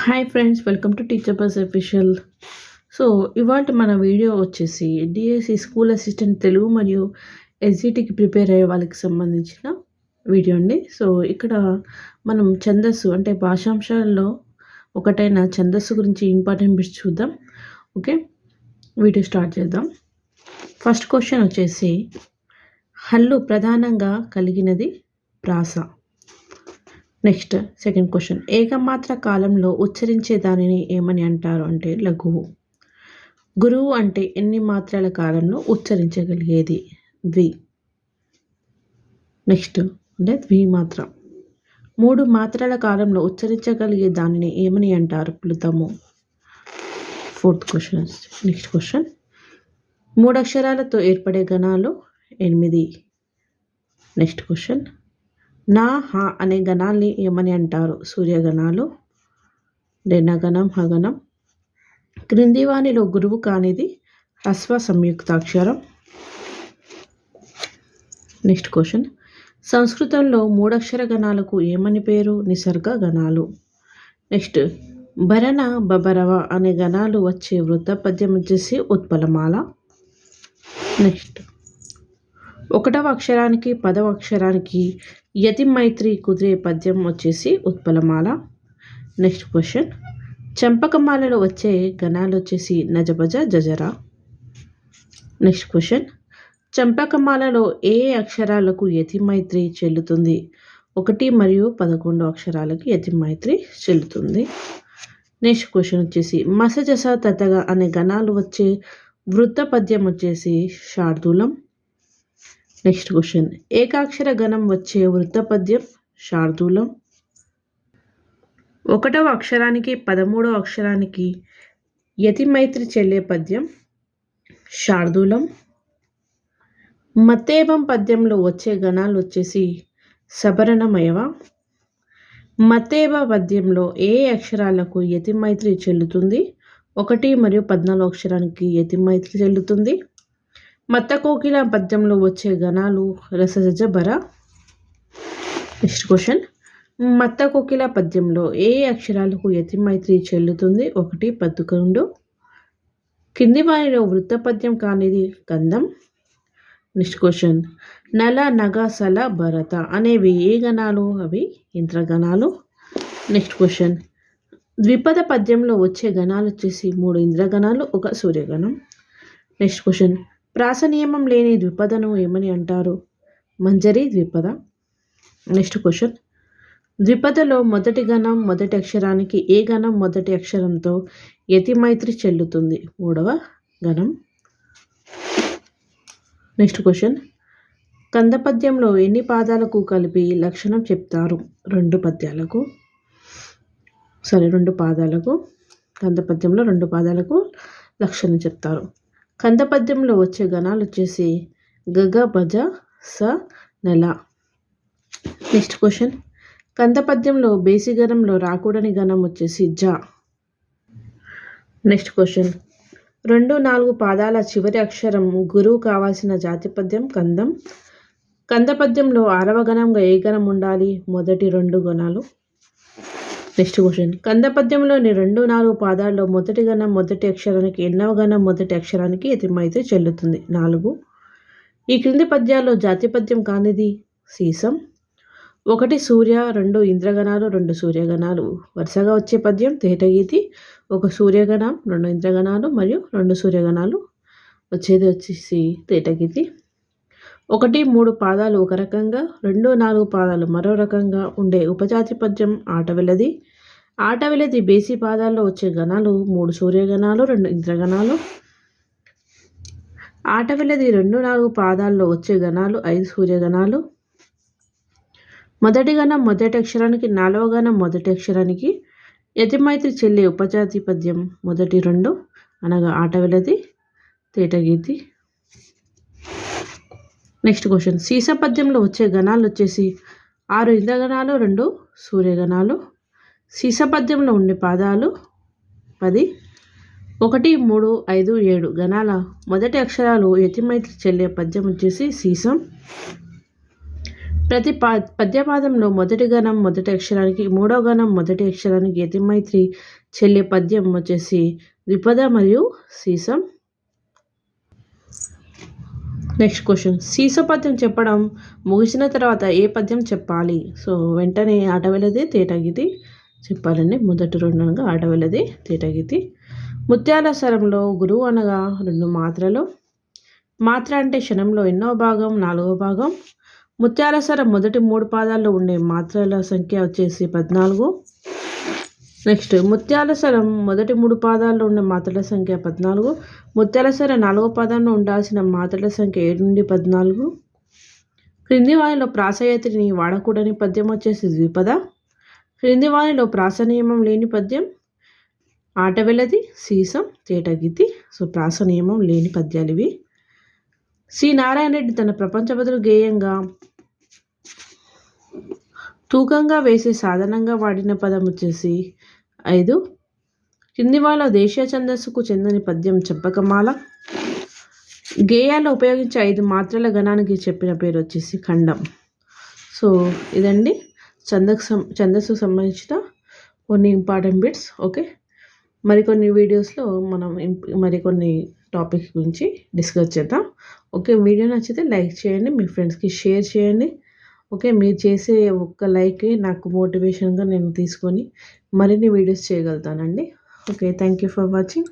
Hi friends welcome to teacher bus official so ఇవాళ మన video వచ్చేసి డిఎస్సి స్కూల్ అసిస్టెంట్ తెలుగు మరియు ఎస్జిటికి ప్రిపేర్ అయ్యే వాళ్ళకి సంబంధించిన వీడియో అండి. సో ఇక్కడ మనం ఛందస్సు అంటే భాషాంశాల్లో ఒకటైన ఛందస్సు గురించి ఇంపార్టెంట్ బిట్స్ చూద్దాం. ఓకే వీడియో స్టార్ట్ చేద్దాం. ఫస్ట్ క్వశ్చన్ వచ్చేసి హల్లు ప్రధానంగా కలిగినది ప్రాస. Next second question. ఏకమాత్ర కాలంలో ఉచ్చరించే దానిని ఏమని అంటారు? అంటే లఘువు. గురువు అంటే ఎన్ని మాత్రల కాలంలో ఉచ్చరించగలిగేది? ద్వి నెక్స్ట్ అంటే ద్వి మాత్ర. మూడు మాత్రల కాలంలో ఉచ్చరించగలిగే దానిని ఏమని అంటారు? ప్లుతము. Fourth question. Next question. మూడు అక్షరాలతో ఏర్పడే గణాలు ఎనిమిది. Next question. నా హ అనే గణాల్ని ఏమని అంటారు. సూర్యగణాలు గణం హగణం. క్రింది వాణిలో గురువు కానిది హ్రస్వ సంయుక్తాక్షరం. Next question. సంస్కృతంలో మూడక్షర గణాలకు ఏమని పేరు నిసర్గ గణాలు. నెక్స్ట్ భరణ బబరవ అనే గణాలు వచ్చే వృత్త పద్యం వచ్చేసి ఉత్పలమాల. నెక్స్ట్. ఒకటవ అక్షరానికి పదవ అక్షరానికి యతి మైత్రి కుదిరే పద్యం వచ్చేసి ఉత్పలమాల. నెక్స్ట్ క్వశ్చన్ చంపకమాలలో వచ్చే గణాలు వచ్చేసి నజబజ జజరా. నెక్స్ట్ క్వశ్చన్ చంపకమాలలో ఏ అక్షరాలకు యతి మైత్రి చెల్లుతుంది? ఒకటి మరియు పదకొండు అక్షరాలకు యతి మైత్రి చెల్లుతుంది. నెక్స్ట్ క్వశ్చన్ వచ్చేసి మసజస తతగ అనే గణాలు వచ్చే వృత్త పద్యం వచ్చేసి శార్దూలం నెక్స్ట్ క్వశ్చన్. ఏకాక్షర గణం వచ్చే వృత్తపద్యం శార్దూలం ఒకటవ అక్షరానికి పదమూడవ అక్షరానికి యతిమైత్రి చెల్లే పద్యం శార్దూలం మత్తేవం పద్యంలో వచ్చే గణాలు వచ్చేసి సబరణమయవ మత్తేబ పద్యంలో ఏ అక్షరాలకు యతిమైత్రి చెల్లుతుంది? ఒకటి మరియు పద్నాలుగు అక్షరానికి యతిమైత్రి చెల్లుతుంది. మత్త కోకిల పద్యంలో వచ్చే గణాలు రసజజ బర నెక్స్ట్ క్వశ్చన్ మత్త కోకిల పద్యంలో ఏ అక్షరాలకు యతిమైత్రి చెల్లుతుంది? ఒకటి పదకొండు కింది వారిలో వృత్త పద్యం కానిది గంధం. నెక్స్ట్ క్వశ్చన్ నల నగ సల భరత అనేవి ఏ గణాలు? అవి ఇంద్రగణాలు. నెక్స్ట్ క్వశ్చన్ ద్విపద పద్యంలో వచ్చే గణాలు వచ్చేసి మూడు ఇంద్రగణాలు ఒక సూర్యగణం. నెక్స్ట్ క్వశ్చన్ ప్రాస నియమం లేని ద్విపదను ఏమని అంటారు? మంజరి ద్విపద. Next question. ద్విపదలో మొదటి గణం మొదటి అక్షరానికి ఏ గణం మొదటి అక్షరంతో యతిమైత్రి చెల్లుతుంది? మూడవ గణం. Next question. కందపద్యంలో ఎన్ని పాదాలకు కలిపి లక్షణం చెప్తారు? రెండు పద్యాలకు. సరే రెండు పాదాలకు. కందపద్యంలో రెండు పాదాలకు లక్షణం చెప్తారు. కందపద్యంలో వచ్చే గణాలు వచ్చేసి గగ భజ స నెల నెక్స్ట్ క్వశ్చన్ కందపద్యంలో బేసి గణంలో రాకూడని గణం వచ్చేసి జ. నెక్స్ట్ క్వశ్చన్ రెండు నాలుగు పాదాల చివరి అక్షరం గురువు కావాల్సిన జాతి పద్యం కందం. కందపద్యంలో ఆరవ గణంగా ఏ గణం ఉండాలి? మొదటి రెండు గణాలు. నెక్స్ట్ క్వశ్చన్ కంద పద్యంలోని రెండు నాలుగు పాదాల్లో మొదటి గణం మొదటి అక్షరానికి ఎన్నవ గణం మొదటి అక్షరానికి ఎతిమైతే చెల్లుతుంది. నాలుగు. ఈ క్రింది పద్యాల్లో జాతి పద్యం కానిది? సీసం. ఒకటి సూర్య రెండు ఇంద్రగణాలు రెండు సూర్యగణాలు. వరుసగా వచ్చే పద్యం తేటగీతి. ఒక సూర్యగణం రెండు ఇంద్రగణాలు మరియు రెండు సూర్యగణాలు. వచ్చేది వచ్చేసి తేటగీతి. ఒకటి మూడు పాదాలు ఒక రకంగా రెండు నాలుగు పాదాలు మరో రకంగా ఉండే ఉపజాతి పద్యం ఆటవిలది ఆటవిలది బేసి పాదాల్లో వచ్చే గణాలు మూడు సూర్యగణాలు రెండు ఇంద్రగణాలు ఆటవిలది రెండు నాలుగు పాదాల్లో వచ్చే గణాలు ఐదు సూర్యగణాలు మొదటి గణం మొదటి అక్షరానికి నాలుగవ గణం మొదటి అక్షరానికి యతిమైత్రి చెల్లి ఉపజాతి పద్యం మొదటి రెండు అనగా ఆటవిలది తేటగీతి. Next question. సీస పద్యంలో వచ్చే గణాలు వచ్చేసి ఆరు ఇంద్రగణాలు రెండు సూర్యగణాలు. సీస పద్యంలో ఉండే పాదాలు పది ఒకటి మూడు ఐదు ఏడు గణాల మొదటి అక్షరాలు యతిమైత్రి చెల్లే పద్యం వచ్చేసి సీసం. ప్రతి పా పద్యపాదంలో మొదటి గణం మొదటి అక్షరానికి మూడో గణం మొదటి అక్షరానికి యతిమైత్రి చెల్లే పద్యం వచ్చేసి ద్విపద మరియు సీసం. నెక్స్ట్ క్వశ్చన్ సీస పద్యం చెప్పడం ముగిసిన తర్వాత ఏ పద్యం చెప్పాలి? సో వెంటనే ఆటవెలది తేటగితి చెప్పాలండి. మొదటి రెండు అనగా ఆటవెలది తేటగితి. ముత్యాల స్వరంలో గురువు అనగా రెండు మాత్రలు. మాత్ర అంటే క్షణంలో ఎన్నో భాగం నాలుగో భాగం. ముత్యాల స్వరం మొదటి మూడు పాదాల్లో ఉండే మాత్రల సంఖ్య వచ్చేసి పద్నాలుగు. నెక్స్ట్ ముత్యాల స్వరం మొదటి మూడు పాదాల్లో ఉన్న మాత్రల సంఖ్య పద్నాలుగు. ముత్యాల స్వరం నాలుగో పాదంలో ఉండాల్సిన మాత్రల సంఖ్య ఏడు నుండి పద్నాలుగు. క్రింది వాణిలో ప్రాసయతిని వాడకూడని పద్యం వచ్చేసి ద్విపద. క్రింది వాణిలో ప్రాస నియమం లేని పద్యం ఆటవెలది సీసం తేటగితి. సో ప్రాస నియమం లేని పద్యాలు ఇవి సి. నారాయణ రెడ్డి తన ప్రపంచ బదులు గేయంగా తూకంగా వేసే సాధనంగా వాడిన పదం వచ్చేసి ఐదు. కింది వాళ్ళ దేశీయ ఛందస్సుకు చెందని పద్యం చెప్పకమాల. గేయాల్లో ఉపయోగించే ఐదు మాత్రల గణానికి చెప్పిన పేరు వచ్చేసి ఖండం. సో ఇదండి. ఛందకు సం ఛందస్సుకు సంబంధించిన కొన్ని ఇంపార్టెంట్ బిట్స్ ఓకే? మరికొన్ని వీడియోస్లో మనం మరికొన్ని టాపిక్స్ గురించి డిస్కస్ చేద్దాం. ఓకే వీడియో నచ్చితే లైక్ చేయండి మీ ఫ్రెండ్స్కి షేర్ చేయండి. ఓకే మీరు చేసే ఒక్క లైక్ నాకు మోటివేషన్గా నేను తీసుకొని మరిన్ని videos చేయగలుగుతానండి. Okay thank you for watching.